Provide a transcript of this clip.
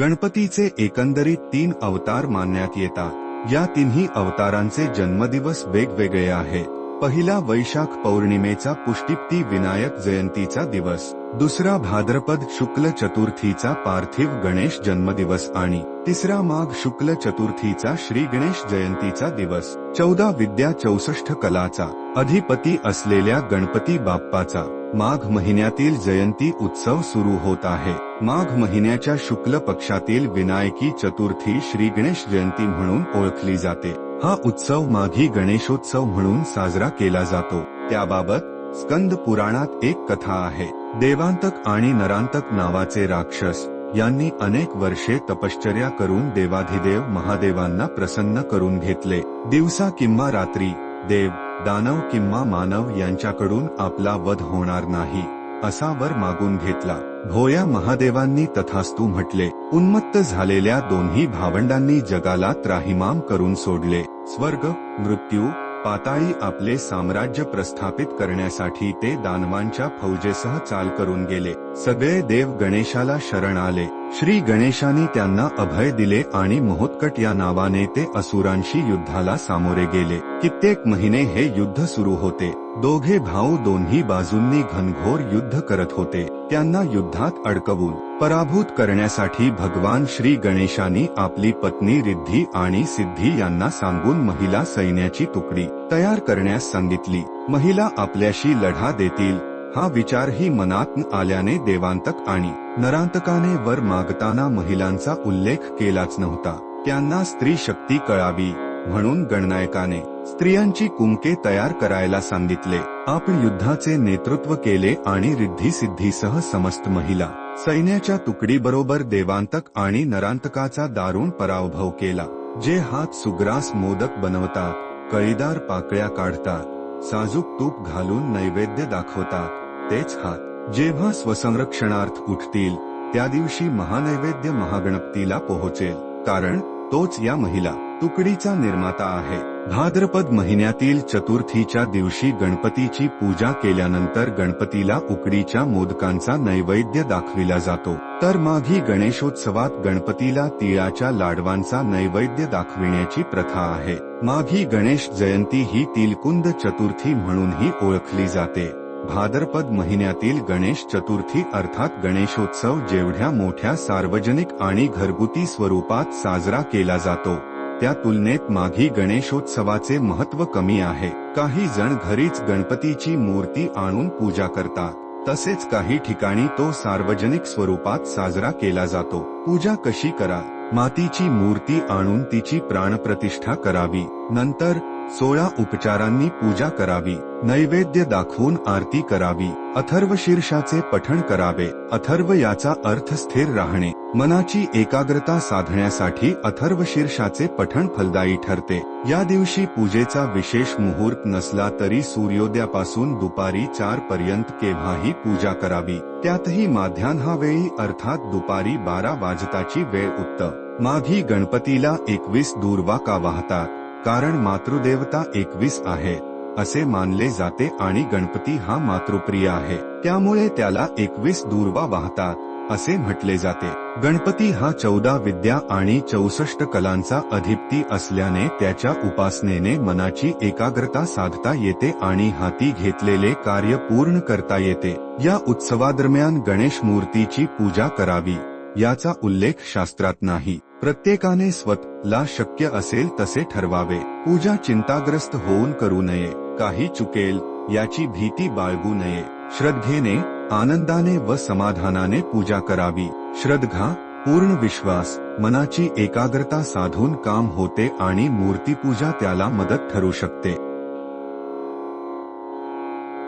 गणपतीचे एकंदरीत तीन अवतार मानण्यात येतात. या तिन्ही अवतारांचे जन्मदिवस वेगवेगळे आहेत. पहिला वैशाख पौर्णिमेचा पुष्टिप्ती विनायक जयंतीचा दिवस. दुसरा भाद्रपद शुक्ल चतुर्थीचा पार्थिव गणेश जन्मदिवस आणि तिसरा माघ शुक्ल चतुर्थीचा श्री गणेश जयंतीचा दिवस. चौदा विद्या चौसष्ट कलाचा अधिपती असलेल्या गणपती बाप्पाचा माघ महिन्यातील जयंती उत्सव सुरू होत आहे. माघ महिन्याच्या शुक्ल पक्षातील विनायकी चतुर्थी श्री गणेश जयंती म्हणून ओळखली जाते. हा उत्सव माघी गणेशोत्सव म्हणून साजरा केला जातो. त्याबाबत स्कंद पुराणात एक कथा आहे. देवांतक आणि नरांतक नावाचे राक्षस यांनी अनेक वर्षे तपश्चर्या करून देवाधिदेव महादेवांना प्रसन्न करून घेतले. दिवसा किंवा रात्री देव दानव किंवा मानव यांच्याकडून आपला वध होणार नाही असा वर मागून घेतला. भोया महादेवांनी तथास्तू म्हटले उन्मत्त झालेल्या दोन्ही भावंडांनी जगाला त्राहिमाम करून सोडले. स्वर्ग मृत्यू पाताळी आपले साम्राज्य प्रस्थापित करण्यासाठी ते दानवांच्या फौजेसह चाल करून गेले. सगळे देव गणेशाला शरण आले. श्री गणेशाने त्यांना अभय दिले आणि मोहोत्कट या नावाने ते असुरांशी युद्धाला सामोरे गेले. कित्येक महिने हे युद्ध सुरू होते. दोघे भाऊ दोन्ही बाजूंनी घनघोर युद्ध करत होते. त्यांना युद्धात अडकवून पराभूत करण्यासाठी भगवान श्री गणेशानी आपली पत्नी रिद्धी आणि सिद्धी यांना सांगून महिला सैन्याची तुकडी तयार करण्यास सांगितली. महिला आपल्याशी लढा देतील. हा विचारही मनात आल्याने देवांतक आणि नरांतकाने वर मागताना महिलांचा उल्लेख केलाच नव्हता. त्यांना स्त्री शक्ती कळावी. म्हणून गणनायकाने स्त्रियांची कुंके तयार करायला सांगितले. आपण युद्धाचे नेतृत्व केले आणि रिद्धी सिद्धीसह समस्त महिला सैन्याच्या तुकडीबरोबर देवांतक आणि नरांतकाचा दारुण पराभव केला जे हात सुग्रास मोदक बनवतात कळीदार पाकळ्या काढतात साजूक तूप घालून नैवेद्य दाखवतात तेच हात जेव्हा स्वसंरक्षणार्थ उठतील त्या दिवशी महानैवेद्य महागणपतीला पोहोचेल कारण तोच या महिला तुकडीचा निर्माता आहे. भाद्रपद महिन्यातील चतुर्थीच्या दिवशी गणपतीची पूजा केल्यानंतर गणपतीला उकडीच्या मोदकांचा नैवेद्य दाखविला जातो. तर माघी गणेशोत्सवात गणपतीला तिळाच्या लाडवांचा नैवेद्य दाखविण्याची प्रथा आहे. माघी गणेश जयंती ही तिलकुंद चतुर्थी म्हणूनही ओळखली जाते. भाद्रपद महिन्यातील गणेश चतुर्थी अर्थात गणेशोत्सव जेवढ्या मोठ्या सार्वजनिक आणि घरगुती स्वरूपात साजरा केला जातो त्या तुलनेत माघी गणेशोत्सवाचे महत्त्व कमी आहे. काही जण घरीच गणपतीची मूर्ती आणून पूजा करतात तसेच काही ठिकाणी तो सार्वजनिक स्वरूपात साजरा केला जातो. पूजा कशी करा? मातीची मूर्ती आणून तिची प्राणप्रतिष्ठा करावी. नंतर सोळा उपचारांनी पूजा करावी नैवेद्य दाखवून आरती करावी अथर्व शीर्षाचे पठण करावे अथर्व याचा अर्थ स्थिर राहणे मनाची एकाग्रता साधण्यासाठी अथर्व शीर्षाचे पठण फलदायी ठरते. या दिवशी पूजेचा विशेष मुहूर्त नसला तरी सूर्योदयापासून दुपारी चार पर्यंत केव्हाही पूजा करावी. त्यातही माध्यान्हावेळी अर्थात दुपारी बारा वाजताची वेळ उत्तम माघी गणपतीला एकवीस दूर्वा का वाहतात? कारण मातृदेवता एकवीस आहे असे मानले जाते आणि गणपती हा मातृप्रिय आहे. त्यामुळे त्याला एकवीस दूर्वा वाहतात असे म्हटले जाते. गणपती हा चौदा विद्या आणि चौसष्ट कलांचा अधिपती असल्याने त्याच्या उपासनेने मनाची एकाग्रता साधता येते आणि हाती घेतलेले कार्य पूर्ण करता येते. या उत्सवादरम्यान गणेश मूर्तीची पूजा करावी याचा उल्लेख शास्त्रात नाही. प्रत्येकाने स्वतःला शक्य असेल तसे ठरवावे. पूजा चिंताग्रस्त होऊन करू नये. काही चुकेल याची भीती बाळगू नये. श्रद्धेने आनंदाने व समाधानाने पूजा करावी. श्रद्धा पूर्ण विश्वास मनाची एकाग्रता साधून काम होते आणि मूर्तीपूजा त्याला मदत ठरू शकते.